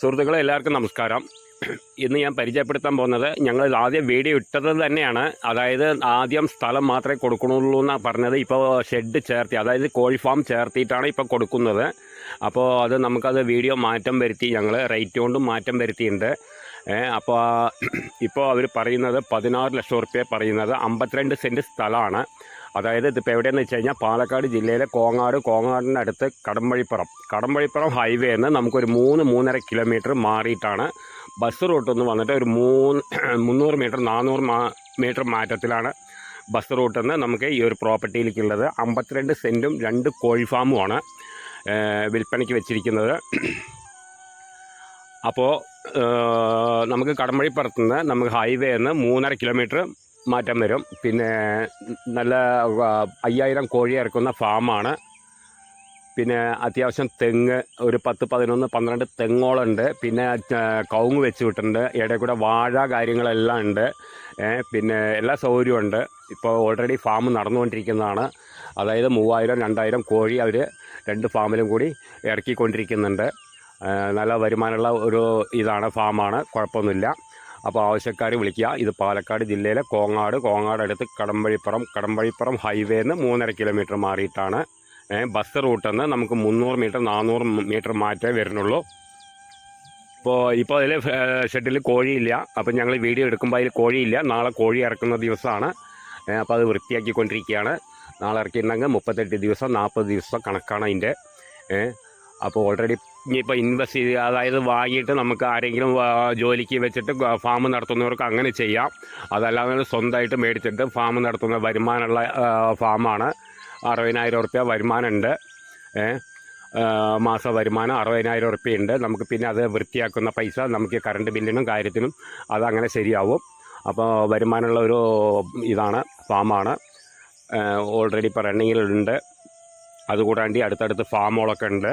സുഹൃത്തുക്കളെ എല്ലാവർക്കും നമസ്കാരം. ഇന്ന് ഞാൻ പരിചയപ്പെടുത്താൻ പോകുന്നത് ഞങ്ങൾ ആദ്യം വീഡിയോ ഇട്ടത് തന്നെയാണ്. അതായത് ആദ്യം സ്ഥലം മാത്രമേ കൊടുക്കണുള്ളൂ എന്നാണ് പറഞ്ഞത്. ഇപ്പോൾ ഷെഡ് ചേർത്തി അതായത് കോഴി ഫാം ചേർത്തിയിട്ടാണ് ഇപ്പോൾ കൊടുക്കുന്നത്. അപ്പോൾ അത് നമുക്കത് വീഡിയോ മാറ്റം വരുത്തി ഞങ്ങൾ റേറ്റ് കൊണ്ടും മാറ്റം വരുത്തിയിട്ടുണ്ട്. അപ്പോൾ ഇപ്പോൾ അവർ പറയുന്നത് പതിനാറ് ലക്ഷം റുപ്യ പറയുന്നത് അമ്പത്തിരണ്ട് സെന്റ് സ്ഥലമാണ്. അതായത് ഇതിപ്പോൾ എവിടെയെന്ന് വെച്ച് കഴിഞ്ഞാൽ പാലക്കാട് ജില്ലയിലെ കോങ്ങാട് കോങ്ങാടിന്റെ അടുത്ത് കടമ്പഴിപ്പുറം. കടമ്പഴിപ്പുറം ഹൈവേ നിന്ന് നമുക്കൊരു മൂന്ന് മൂന്നര കിലോമീറ്റർ മാറിയിട്ടാണ് ബസ് റൂട്ട് ഒന്ന് വന്നിട്ട് ഒരു മൂന്ന് മുന്നൂറ് മീറ്റർ നാനൂറ് മീറ്റർ മാറ്റത്തിലാണ് ബസ് റൂട്ടിൽ നിന്ന് നമുക്ക് ഈ ഒരു പ്രോപ്പർട്ടിയിലേക്കുള്ളത്. അമ്പത്തിരണ്ട് സെന്റും രണ്ട് കോഴി ഫാമുമാണ് വിൽപ്പനയ്ക്ക് വെച്ചിരിക്കുന്നത്. അപ്പോൾ നമുക്ക് കടമ്പഴിപ്പുറത്ത് നിന്ന് നമുക്ക് ഹൈവേ നിന്ന് മൂന്നര കിലോമീറ്റർ മാറ്റം വരും. പിന്നെ നല്ല അയ്യായിരം കോഴി ഇറക്കുന്ന ഫാമാണ്. പിന്നെ അത്യാവശ്യം തെങ്ങ് ഒരു പത്ത് പതിനൊന്ന് പന്ത്രണ്ട് തെങ്ങോളുണ്ട്. പിന്നെ കവുങ്ങ് വെച്ച് വിട്ടിട്ടുണ്ട്. ഇടയിൽ കൂടെ വാഴ കാര്യങ്ങളെല്ലാം ഉണ്ട്. പിന്നെ എല്ലാ സൗകര്യവും ഉണ്ട്. ഇപ്പോൾ ഓൾറെഡി ഫാം നടന്നുകൊണ്ടിരിക്കുന്നതാണ്. അതായത് മൂവായിരം രണ്ടായിരം കോഴി അവർ രണ്ട് ഫാമിലും കൂടി ഇറക്കിക്കൊണ്ടിരിക്കുന്നുണ്ട്. നല്ല വരുമാനമുള്ള ഒരു ഇതാണ് ഫാമാണ് കുഴപ്പമൊന്നുമില്ല. അപ്പോൾ ആവശ്യക്കാർ വിളിക്കുക. ഇത് പാലക്കാട് ജില്ലയിലെ കോങ്ങാട്. കോങ്ങാട് അടുത്ത് കടമ്പഴിപ്പുറം. കടമ്പഴിപ്പുറം ഹൈവേന്ന് മൂന്നര കിലോമീറ്റർ മാറിയിട്ടാണ്. ബസ് റൂട്ടിൽ നിന്ന് നമുക്ക് മുന്നൂറ് മീറ്റർ നാനൂറ് മീറ്റർ മാറ്റേ വരുന്നുള്ളൂ. ഇപ്പോൾ ഇപ്പോൾ അതിൽ ഷെഡിൽ കോഴിയില്ല. അപ്പോൾ ഞങ്ങൾ വീഡിയോ എടുക്കുമ്പോൾ അതിൽ കോഴിയില്ല. നാളെ കോഴി ഇറക്കുന്ന ദിവസമാണ് അപ്പോൾ അത് വൃത്തിയാക്കിക്കൊണ്ടിരിക്കുകയാണ്. നാളെ ഇറക്കിയിട്ടുണ്ടെങ്കിൽ മുപ്പത്തെട്ട് ദിവസം നാൽപ്പത് ദിവസം കണക്കാണ് അതിന്റെ അപ്പോൾ ഓൾറെഡി ഇനിയിപ്പോൾ ഇൻവെസ്റ്റ് ചെയ്ത് അതായത് വാങ്ങിയിട്ട് നമുക്ക് ആരെങ്കിലും ജോലിക്ക് വെച്ചിട്ട് ഫാം നടത്തുന്നവർക്ക് അങ്ങനെ ചെയ്യാം. അതല്ലാതെ സ്വന്തമായിട്ട് മേടിച്ചിട്ട് ഫാം നടത്തുന്ന വരുമാനമുള്ള ഫാമാണ് അറുപതിനായിരം റുപ്യ വരുമാനമുണ്ട്. മാസ വരുമാനം അറുപതിനായിരം റുപ്യ ഉണ്ട് നമുക്ക് പിന്നെ അത് വൃത്തിയാക്കുന്ന പൈസ നമുക്ക് കറണ്ട് ബില്ലിനും കാര്യത്തിനും അതങ്ങനെ ശരിയാവും. അപ്പോൾ വരുമാനമുള്ള ഒരു ഇതാണ് ഫാമാണ് ഓൾറെഡി ഇപ്പോൾ റണ്ണിങ്ങിലുണ്ട് അതുകൂടാണ്ട് അടുത്തടുത്ത് ഫാമുകളൊക്കെ ഉണ്ട്.